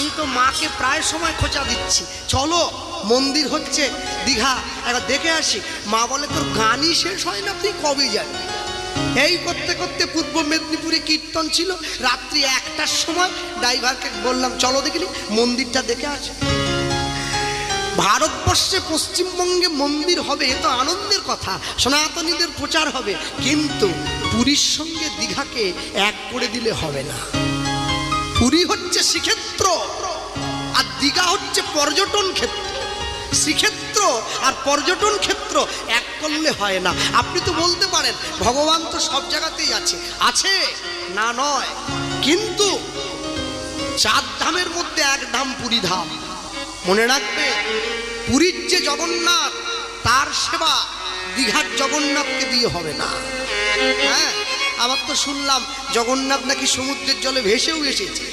আমি তো মাকে প্রায় সময় খোঁচা দিচ্ছি। চলো, মন্দির হচ্ছে দীঘা। একবার দেখে আসি। মা বলে, তোর গানই শেষ হয় না, তুই কবে যাবি? এই করতে করতে পূর্ব মেদিনীপুরে কীর্তন ছিল। রাত্রি একটার সময় ড্রাইভারকে বললাম, চলো দেখিনি মন্দিরটা দেখে আসে। ভারতবর্ষে পশ্চিমবঙ্গে মন্দির হবে, এ তো আনন্দের কথা। সনাতনীদের প্রচার হবে। কিন্তু পুরীর সঙ্গে দীঘাকে এক করে দিলে হবে না। পুরী হচ্ছে শ্রীক্ষেত্র, আর দীঘা হচ্ছে পর্যটন ক্ষেত্র। শ্রীক্ষেত্র আর পর্যটন ক্ষেত্র এক করলে হয় না। আপনি তো বলতে পারেন, ভগবান তো সব জায়গাতেই আছে। আছে না নয়, কিন্তু চার ধামের মধ্যে এক ধাম পুরী ধাম। মনে রাখবে, পুরীর যে জগন্নাথ, তার সেবা দীঘার জগন্নাথকে দিয়ে হবে না। হ্যাঁ? আবার তো শুনলাম জগন্নাথ নাকি সমুদ্রের জলে ভেসেও এসেছে।